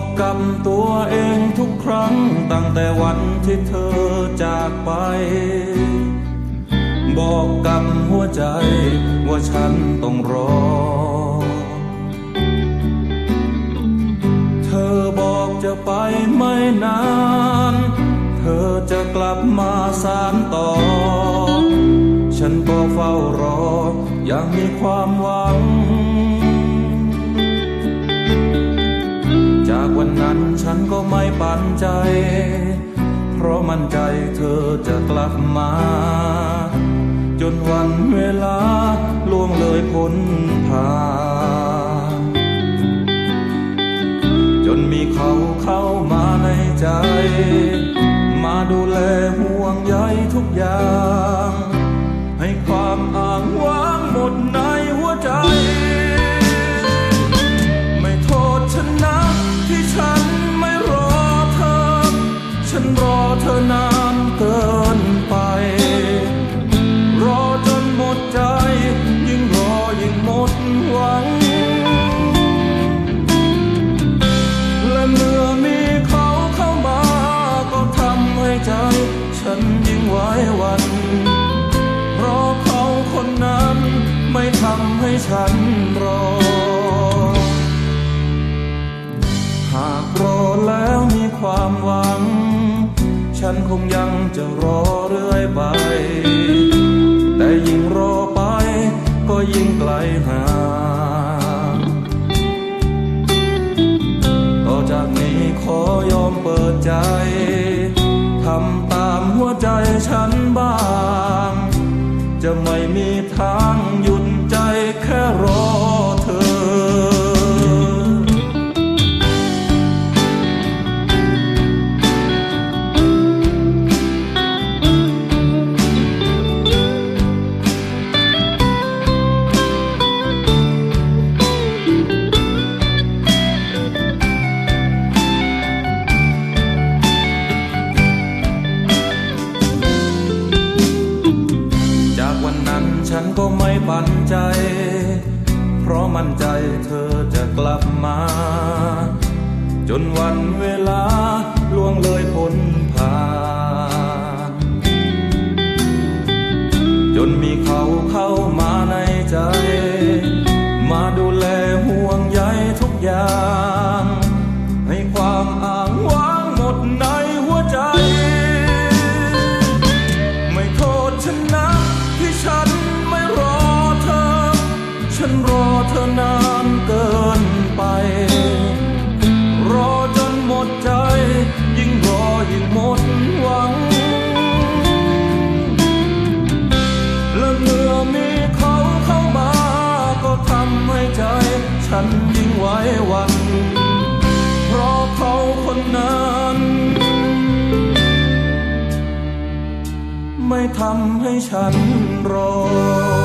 อกกับตัวเองทุกครั้งตั้งแต่วันที่เธอจากไป บอกกับหัวใจว่าฉันต้องรอ เธอบอกจะไปไม่นาน เธอจะกลับมาสานต่อ ฉันก็เฝ้ารออย่างมีความหวัง วันนั้นฉันก็ไม่ปันใจ เพราะมั่นใจเธอจะกลับมา จนวันเวลาล่วงเลยพ้นผ่านจนมีเขาเข้ามาในใจ ฉันรอเธอนานเกินไป รอจนหมดใจ ยิ่งรอยิ่งหมดหวัง และเมื่อมีเขาเข้ามาก็ทำให้ใจ ฉันยิ่งไหวหวันเพราะเขาคนนั้นไม่ทำให้ฉันรอ หากรอแล้วมีความหวัง ฉันคงยังจะรอเรื่อยไป แต่ยิ่งรอไปก็ยิ่งไกลห่างต่อจากนี้ขอยอมเปิดใจทำตามหัวใจฉันบ้าง จะไม่มีทางหยุดใจแค่รอ ปันใจ เพราะมั่นใจเธอจะกลับมา จนวันเวลาล่วงเลยพ้นผ่านจนมีเขาเข้ามาในใจ ฉันยิ่งไว้วัน เพราะเขาคนนั้น ไม่ทำให้ฉันรอ